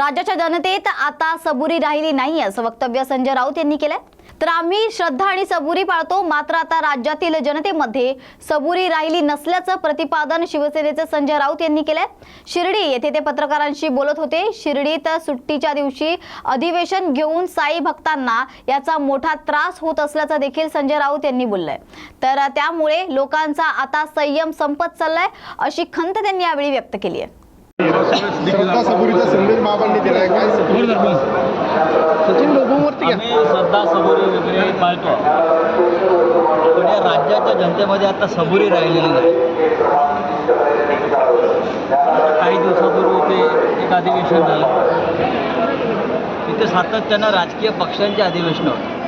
राज्याच्या जनतेत आता सबुरी राहिली नाही असं वक्तव्य संजय राऊत यांनी केलंय. तर आम्ही श्रद्धा आणि सबुरी पाळतो मात्र आता राज्यातील जनतेमध्ये सबुरी राहिली नसल्याचं प्रतिपादन शिवसेनेचे संजय राऊत यांनी केलंय. शिर्डी येथे ते पत्रकारांशी बोलत होते. शिर्डीत सुट्टीच्या दिवशी अधिवेशन घेऊन साई भक्तांना याचा मोठा त्रास होत असल्याचं देखील संजय राऊत यांनी बोललंय. तर त्यामुळे लोकांचा आता संयम संपत चाललाय अशी खंत त्यांनी यावेळी व्यक्त केली आहे. श्रद्धा सबुरीचा संदेश बाबांनी दिलाय. काय सचिन आम्ही श्रद्धा सबुरी वगैरे पाळतो पण या राज्याच्या जनतेमध्ये आता सबुरी राहिलेली नाही. आता काही दिवसापूर्वी ते एक अधिवेशन झालं. तिथे सातत्यानं राजकीय पक्षांचे अधिवेशन होते.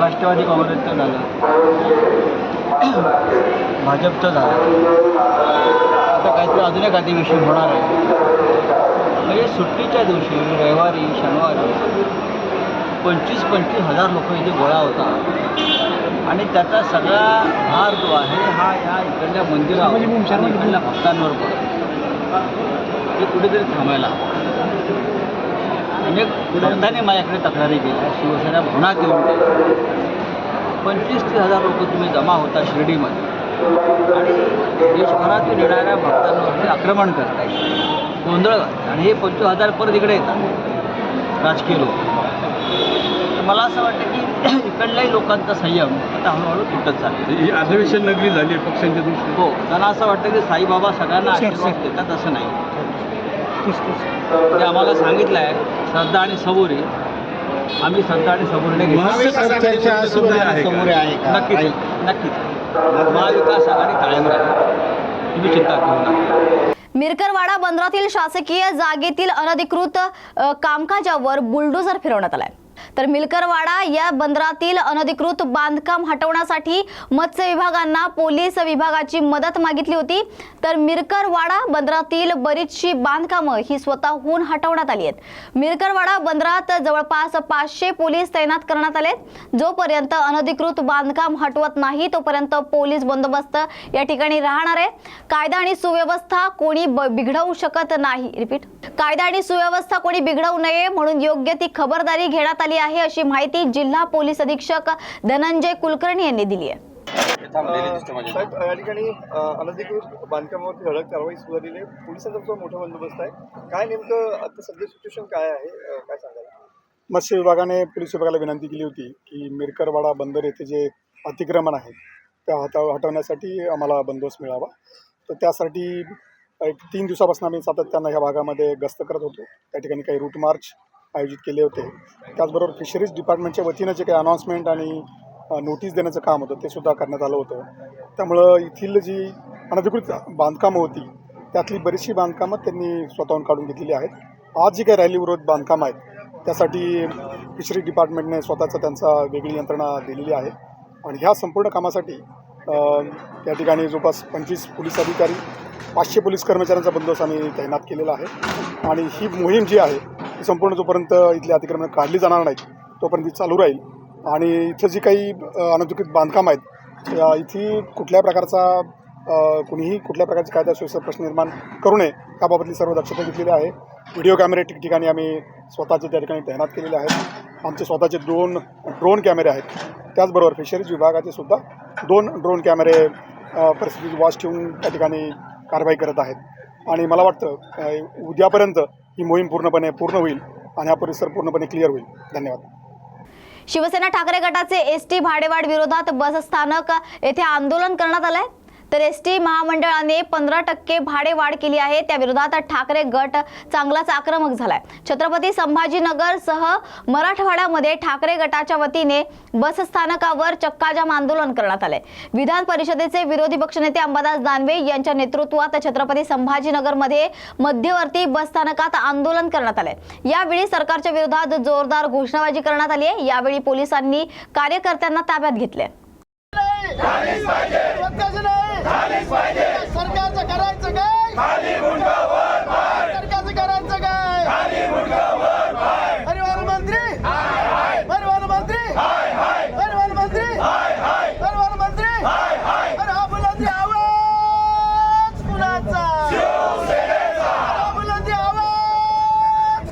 राष्ट्रवादी काँग्रेसचं झालं. भाजपचं झालं. आता काहीतरी अजून एक अधिवेशन होणार आहे. म्हणजे सुट्टीच्या दिवशी रविवारी शनिवारी पंचवीस पंचवीस हजार लोक इथे गोळा होता आणि त्याचा सगळा भार जो आहे हा या इकडल्या मंदिरावर आणि इकडल्या भक्तांवर पडतो हे कुठेतरी थांबायला. अनेक ग्रंथाने माझ्याकडे तक्रारी केल्या शिवसेना भवनात येऊन पंचवीस तीस हजार लोक तुम्ही जमा होता शिर्डीमध्ये. आणि देशभरातून येणाऱ्या भक्तांवरती आक्रमण करताय गोंधळ घालताय. आणि हे पंचवीस हजार परत इकडे येतात. राजकीय लोक. तर मला असं वाटतं की इकडल्याही लोकांचा संयम आता हळूहळू तुटत चालला ही अधिवेशन नगरी झाली आहे पक्षांच्या दृष्टीने. हो त्यांना असं वाटतं की साईबाबा सगळ्यांना आशीर्वाद देतात असं नाही. ते आम्हाला सांगितलं आहे श्रद्धा आणि सबुरी आम्ही श्रद्धा आणि सबुरीने घेतली आहे आहे नक्कीच नक्कीच. महाविकास आघाडी कायम राहील. तुम्ही चिंता करू नका. मिरकरवाडा बंदरातील शासकीय जागेतील अनधिकृत कामकाजावर बुलडोझर फिरवण्यात आलाय. तर मिलकरवाडा या बंदरातील अनधिकृत बांधकाम हटवण्यासाठी मत्स्य विभागांना पोलीस विभागाची मदत मागितली होती. तर मिरकरवाडा बंदरातील बरीचशी बांधकामं ही स्वतःहून हटवण्यात आली आहेत. मिरकरवाडा बंदरात जवळपास पाचशे पोलीस तैनात करण्यात आले जोपर्यंत अनधिकृत बांधकाम हटवत नाही तोपर्यंत पोलीस बंदोबस्त या ठिकाणी राहणार आहे. कायदा आणि सुव्यवस्था कोणी ब- बिघडवू शकत नाही. रिपीट. कायदा आणि सुव्यवस्था कोणी बिघडवू नये म्हणून योग्य ती खबरदारी घेण्यात आली आहे अशी माहिती जिल्हा पोलीस अधीक्षक धनंजय कुलकर्णी यांनी दिली आहे. साहेब या ठिकाणी अनधिकृत बांधकामावरती धडक कारवाई सुरू झालेली आहे. पोलिसांचा मोठा बंदोबस्त आहे. काय नेमकं आता सध्या सिच्युएशन काय आहे? काय सांगाल? मत्स्य विभागाने पोलीस विभागाला विनंती केली होती की मिरकरवाडा बंदर येथे जे अतिक्रमण आहे त्या हटव हटवण्यासाठी आम्हाला बंदोबस्त मिळावा. तर त्यासाठी एक तीन दिवसापासून आम्ही सातत्यानं ह्या भागामध्ये गस्त करत होतो. त्या ठिकाणी काही रूट मार्च आयोजित केले होते. त्याचबरोबर फिशरीज डिपार्टमेंटच्या वतीनं जे काही अनाऊन्समेंट आणि नोटीस देण्याचं काम होतं ते सुद्धा करण्यात आलं होतं. त्यामुळं येथील जी अनधिकृत बांधकामं होती त्यातली बरीचशी बांधकामं त्यांनी स्वतःहून काढून घेतलेली आहेत. आज जी काही रॅली विरोध बांधकामं आहेत त्यासाठी फिशरी डिपार्टमेंटने स्वतःचा त्यांचा वेगळी यंत्रणा दिलेली आहे. आणि ह्या संपूर्ण कामासाठी या ठिकाणी जवळपास पंचवीस पोलीस अधिकारी पाचशे पोलीस कर्मचाऱ्यांचा बंदोबस्त आम्ही तैनात केलेला आहे. आणि ही मोहीम जी आहे संपूर्ण जोपर्यंत इथली अतिक्रमणं काढली जाणार नाहीत तोपर्यंत ती चालू राहील. आणि इथं जी काही अनधिकृत बांधकाम आहेत इथे कुठल्या प्रकारचा कुणीही कुठल्या प्रकारचे कायदा सुव्यवस्था प्रश्न निर्माण करू नये याबाबतली सर्व दक्षता घेतलेली आहे. व्हिडिओ कॅमेरे ठिकठिकाणी आम्ही स्वतःचे त्या ठिकाणी तैनात केलेले आहेत. आमचे स्वतःचे दोन ड्रोन कॅमेरे आहेत. त्याचबरोबर फिशरीज विभागाचे सुद्धा दोन ड्रोन कॅमेरे परिस्थितीत वॉच ठेवून त्या ठिकाणी कारवाई करत आहेत. आणि मला वाटतं उद्यापर्यंत ही मोहीम पूर्णपणे पूर्ण होईल आणि हा परिसर पूर्णपणे क्लिअर होईल. धन्यवाद. शिवसेना ठाकरे गटाचे एस टी भाडेवाढ विरोधात बस स्थानक येथे आंदोलन करण्यात आलंय. तर एस टी महामंडळाने पंधरा टक्के भाडे वाढ केली आहे. त्या विरोधात ठाकरे गट चांगलाच आक्रमक झालाय. छत्रपती संभाजीनगर सह मराठवाड्यामध्ये ठाकरे गटाच्या वतीने बस स्थानकावर चक्काजाम आंदोलन करण्यात आले विधान परिषदेचे विरोधी पक्षनेते अंबादास दानवे यांच्या नेतृत्वात छत्रपती संभाजीनगरमध्ये मध्यवर्ती बस स्थानकात आंदोलन करण्यात आले यावेळी सरकारच्या विरोधात जोरदार घोषणाबाजी करण्यात आली आहे. यावेळी पोलिसांनी कार्यकर्त्यांना ताब्यात घेतले सरकारचं करायचं काय सरकारचं करायचं काय परिवहन मंत्री परिवहन मंत्री परिवहन मंत्री परिवहन मंत्री अरे हा बुलंदी आवाज कुणाचा हा बुलंदी आवाज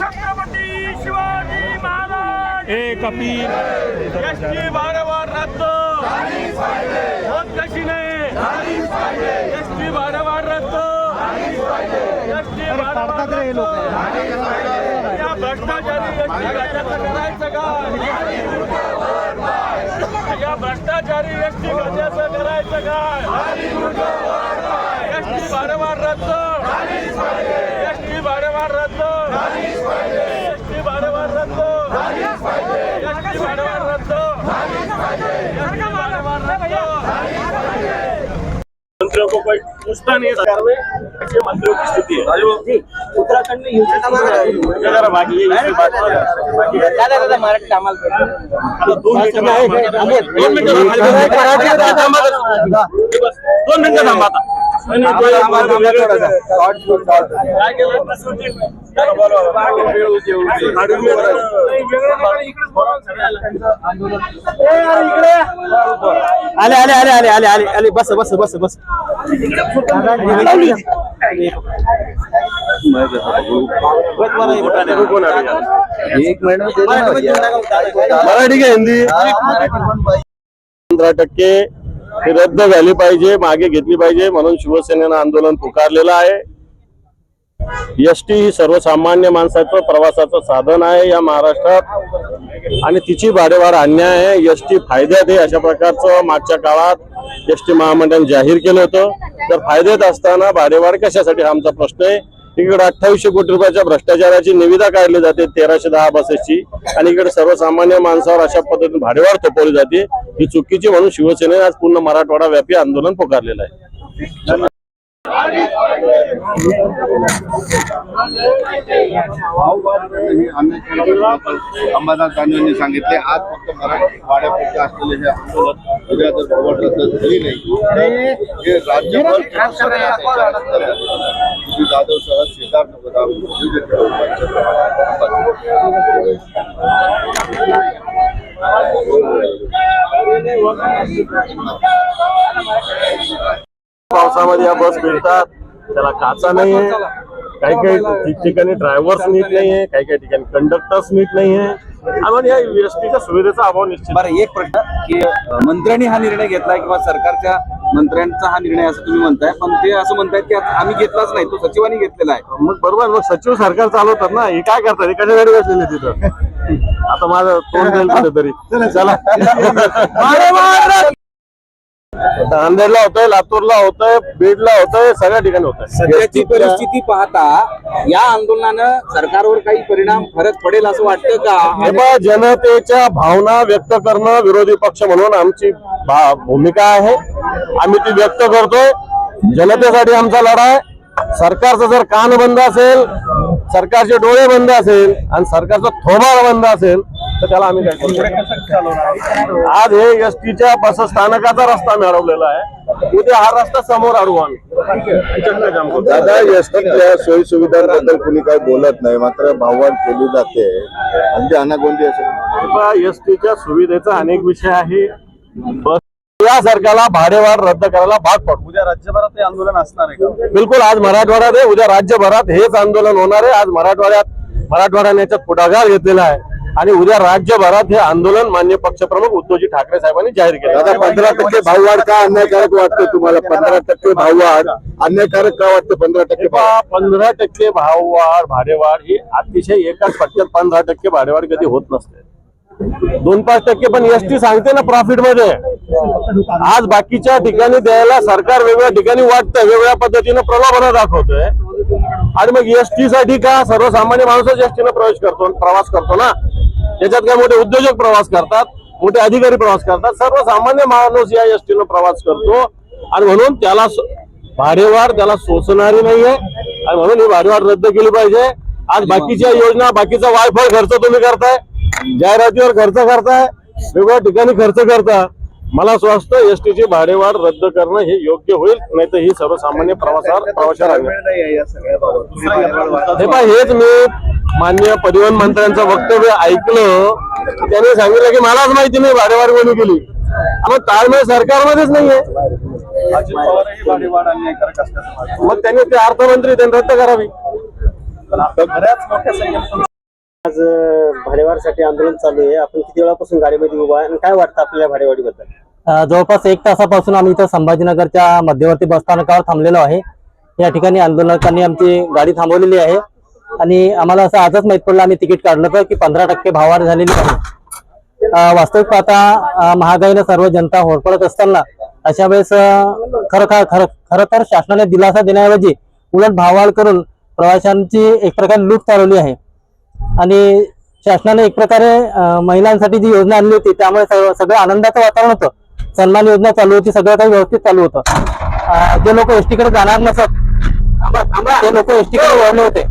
छत्रपती शिवाजी एसटी वारंवार रद्द. होत कशी नाही. एसटी वारंवार रद्द. एसटी या भ्रष्टाचारी करायचं काय या भ्रष्टाचारी एसटी गाड्याचं करायचं काय एसटी वारंवार रद्द. एसटी वारंवार रद्द एसटी वारंवार रद्द एसटी वारंवार रद्द एसटी वारंवार रद्द मंत्रियों को कोई पूछता नहीं है सरकार में ऐसे मंत्रियों की स्थिति है उत्तराखंड में दोन मिनिटं दोन मिनिटं बस दोन मिनिटं थांबा. आले आले आले आले आले आले आले बस बस बस बस. एक मिनिट. मराठी का हिंदी? पंधरा टक्के ही रद्द झाली पाहिजे मागे घेतली पाहिजे म्हणून शिवसेनेनं आंदोलन पुकारलेलं आहे. एसटी ही सर्वसामान्य माणसाचं प्रवासाचं साधन आहे या महाराष्ट्रात. आणि तिची भाडेवार अन्याय आहे. एसटी फायद्यात आहे अशा प्रकारचं मागच्या काळात एसटी महामंडळ जाहीर केलं होतं. तर फायद्यात असताना भाडेवाढ कशासाठी हा आमचा प्रश्न आहे? इकडे अठ्ठावीसशे कोटी रुपयाच्या भ्रष्टाचाराची निविदा काढली जाते तेराशे दहा बसेसची. आणि इकडे सर्वसामान्य माणसावर अशा पद्धतीने भाडेवाढ थोपवली जाते. ही चुकीची म्हणून शिवसेनेने आज पूर्ण मराठवाडा व्यापी आंदोलन पुकारलेलं आहे. अंबादास दानवे यांनी सांगितले आज फक्त असलेले हे आंदोलन उद्या जर भगवत रद्द झाली नाही. हे राज्यभर त्याच्या अंतर्गत श्री जाधव सह सिद्धार्थ बदाम पावसामध्ये या बस मिळतात त्याला काचा नाहीये. काही काही ठिकठिकाणी ड्रायव्हर्स नीट नाहीये काही काही ठिकाणी कंडक्टर्स नीट नाहीये. आणि या एसटीच्या सुविधेचा अभाव निश्चित. बरं एक प्रश्न की मंत्र्यांनी हा निर्णय घेतलाय किंवा सरकारच्या मंत्र्यांचा हा निर्णय असं तुम्ही म्हणताय पण ते असं म्हणतायत की आम्ही घेतलाच नाही तो सचिवांनी घेतलेला आहे. मग बरोबर मग सचिव सरकार चालवतात ना हे काय करतात? हे कशासाठी बसलेले तिथं? आता माझं तोंड जाईल कुठेतरी. चला. नांदेडला होतंय लातूरला होतंय बीडला होतंय सगळ्या ठिकाणी होतंय. सध्याची परिस्थिती पाहता या आंदोलनानं सरकारवर काही परिणाम फरक पडेल असं वाटतं का? हे पहा, जनतेच्या भावना व्यक्त करणं विरोधी पक्ष म्हणून आमची भा- भूमिका आहे. आम्ही ती व्यक्त करतोय. जनतेसाठी आमचा लढा आहे सरकारचं जर कान बंद असेल सरकारचे डोळे बंद असेल आणि सरकारचा थोबाड बंद असेल तर त्याला आम्ही काय करू शकतो? आज हे एस टीच्या बस स्थानकाचा रस्ता मिळवलेला आहे. उद्या हा रस्ता समोर अडवू आम्ही. दादा एसटीच्या सोयी सुविधांबद्दल कुणी काही बोलत नाही मात्र भाववाढ केली जाते. अगदी अनागोंदी असेल. एस टीच्या सुविधेचा अनेक विषय आहे. बस या सरकारला भाडेवाढ रद्द करायला भाग पडतो उद्या राज्यभरात हे आंदोलन असणार आहे का? बिलकुल आज मराठवाड्यात आहे. उद्या राज्यभरात हेच आंदोलन होणार आहे. आज मराठवाड्यात मराठवाड्याने याच्यात पुढाकार घेतलेला आहे. आणि उद्या राज्यभरात हे आंदोलन मान्य पक्षप्रमुख उद्धवजी ठाकरे साहेबांनी जाहीर केलं. पंधरा टक्के भाववाढ का अन्यायकारक वाटतं तुम्हाला? पंधरा टक्के भाववाढ अन्यायकारक का वाटतं पंधरा टक्के पंधरा टक्के भाववाढ भाडेवाढ ही अतिशय एकाच फटक्यात पंधरा टक्के भाडेवाढ कधी होत नसते. दोन पाच टक्के पण एसटी सांगते ना प्रॉफिटमध्ये. आज बाकीच्या ठिकाणी द्यायला सरकार वेगवेगळ्या ठिकाणी वाटतं वेगवेगळ्या पद्धतीनं प्रलोभन दाखवतोय. आणि मग एसटी साठी का सर्वसामान्य माणूसच एसटीनं प्रवेश करतो प्रवास करतो ना? त्याच्यात काय मोठे उद्योजक प्रवास करतात मोठे अधिकारी प्रवास करतात. सर्वसामान्य माणूस या एसटीनं प्रवास करतो. आणि म्हणून त्याला भाडेवाढ त्याला सोसणारी नाहीये. आणि म्हणून ही भाडेवाढ रद्द केली पाहिजे. आज बाकीच्या योजना बाकीचा वायफाय खर्च तुम्ही करताय. जाहिरातीवर खर्च करताय वेगवेगळ्या ठिकाणी खर्च करता मला असं वाटतं एसटीची भाडेवाढ रद्द करणं हे योग्य होईल नाही तर ही सर्वसामान्य प्रवासावर प्रवाशाला हे पहा हेच मी मान्य परिवहन मंत्र्यांचं वक्तव्य ऐकलं. त्यांनी सांगितलं की मलाच माहिती नाही भाडेवाढ कोणी केली. मग ताळमेळ सरकारमध्येच नाहीये. मग त्यांनी ते अर्थमंत्री त्यांनी रद्द करावी. आज भाडेवाडीसाठी आंदोलन चालू आहे. आपण किती वेळापासून गाडीमध्ये उभा आहे आणि काय वाटतं आपल्याला भाडेवाडीबद्दल जवळपास एक तासापासून आम्ही इथं संभाजीनगरच्या मध्यवर्ती बसस्थानकावर थांबलेलो आहे. या ठिकाणी आंदोलकांनी आमची गाडी थांबवलेली आहे. आणि आम्हाला असं आजच माहीत पडलं आम्ही तिकीट काढलं तर की पंधरा टक्के भाववाढ झालेली आहे. वास्तविक पाहता महागाईनं सर्व जनता होरपळत असताना अशा वेळेस खरं खरं खरं खरं तर शासनाने दिलासा देण्याऐवजी उलट भाववाढ करून प्रवाशांची एक प्रकारे लूट चालवली आहे. आणि शासनाने एक प्रकारे महिलांसाठी जी योजना आणली होती त्यामुळे सगळं आनंदाचं वातावरण होतं. सन्मान योजना चालू होती सगळं काही व्यवस्थित चालू होतं. जे लोक एसटी कडे जाणार नसत ते लोक एसटी कडे वळले होते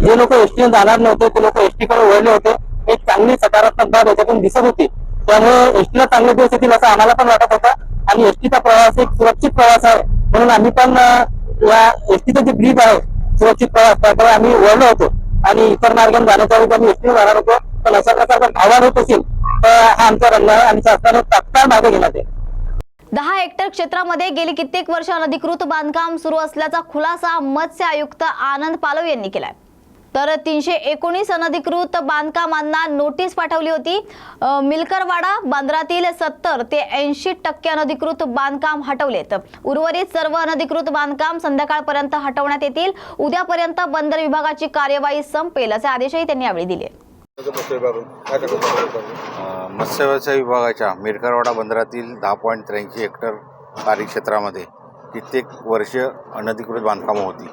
जे लोक एसटी जाणार नव्हते ते लोक एसटी कडे वळले होते. एक चांगली सकारात्मक बाब याच्यातून दिसत होती. त्यामुळे एसटीला चांगले दिवस येतील असं आम्हाला पण वाटत होता. आणि एसटीचा प्रवास एक सुरक्षित प्रवास आहे. म्हणून आम्ही पण या एसटीचं जे ब्रीज आहे सुरक्षित प्रकारे आम्ही वळलो होतो. आणि इतर मार्गाने जाण्याच्या वेळी आम्ही एसटीने जाणार होतो पण अशा प्रकारचा भावाड होत असेल तर हा आमचा रंग आहे आणि शासनाने तात्काळ मागे घेण्यात येईल दहा हेक्टर क्षेत्रामध्ये गेली कित्येक वर्ष अनधिकृत बांधकाम सुरू असल्याचा खुलासा मत्स्य आयुक्त आनंद पालव यांनी केलाय. तर तीनशे एकोणीस अनधिकृत बांधकामांना नोटीस पाठवली होती. मिलकरवाडा बंदरातील सत्तर ते ऐंशी टक्के अनधिकृत बांधकाम हटवलेत. उर्वरित सर्व अनधिकृत बांधकाम संध्याकाळपर्यंत हटवण्यात येतील. उद्यापर्यंत बंदर विभागाची कार्यवाही संपेल असे आदेशही त्यांनी यावेळी दिले. मत्स्य मत्स्यव्यवसाय विभागाच्या मिरकरवाडा बंदरातील दहा पॉईंट त्र्याऐंशी हेक्टर कार्यक्षेत्रामध्ये कित्येक वर्ष अनधिकृत बांधकामं होती.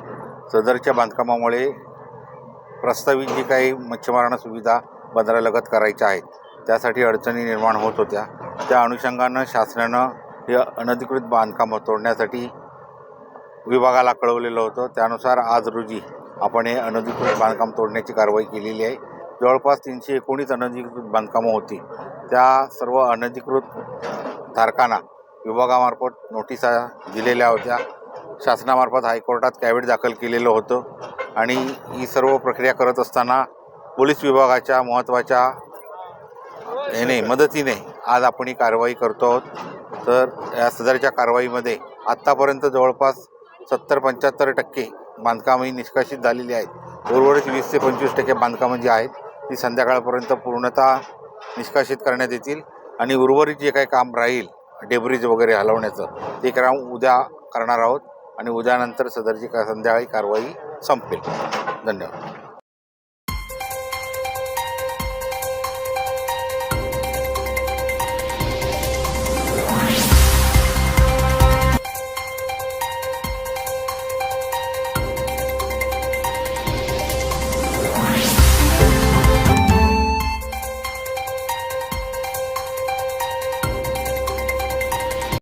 सदरच्या बांधकामामुळे प्रस्तावित जी काही मच्छीमारांना सुविधा बंदरालगत करायच्या आहेत त्यासाठी अडचणी निर्माण होत होत्या. त्या अनुषंगानं शासनानं हे अनधिकृत बांधकाम तोडण्यासाठी विभागाला कळवलेलं होतं. त्यानुसार आज रोजी आपण हे अनधिकृत बांधकाम तोडण्याची कारवाई केलेली आहे. जवळपास तीनशे एकोणीस अनधिकृत बांधकामं होती. त्या सर्व अनधिकृत धारकांना विभागामार्फत नोटिसा दिलेल्या होत्या. शासनामार्फत हायकोर्टात कॅविट दाखल केलेलं होतं. आणि ही सर्व प्रक्रिया करत असताना पोलीस विभागाच्या महत्त्वाच्या याने मदतीने आज आपण ही कारवाई करतो आहोत. तर या सदरच्या कारवाईमध्ये आत्तापर्यंत जवळपास सत्तर पंच्याहत्तर टक्के बांधकामं ही निष्कासित झालेली आहेत. उर्वरित वीस ते पंचवीस टक्के बांधकामं जी आहेत ती संध्याकाळपर्यंत पूर्णतः निष्कासित करण्यात येतील आणि उर्वरित जे काही काम राहील डेब्रिज वगैरे हलवण्याचं ते काम उद्या करणार आहोत आणि उद्यानंतर सदरची का संध्याकाळी कारवाई संपेल. धन्यवाद.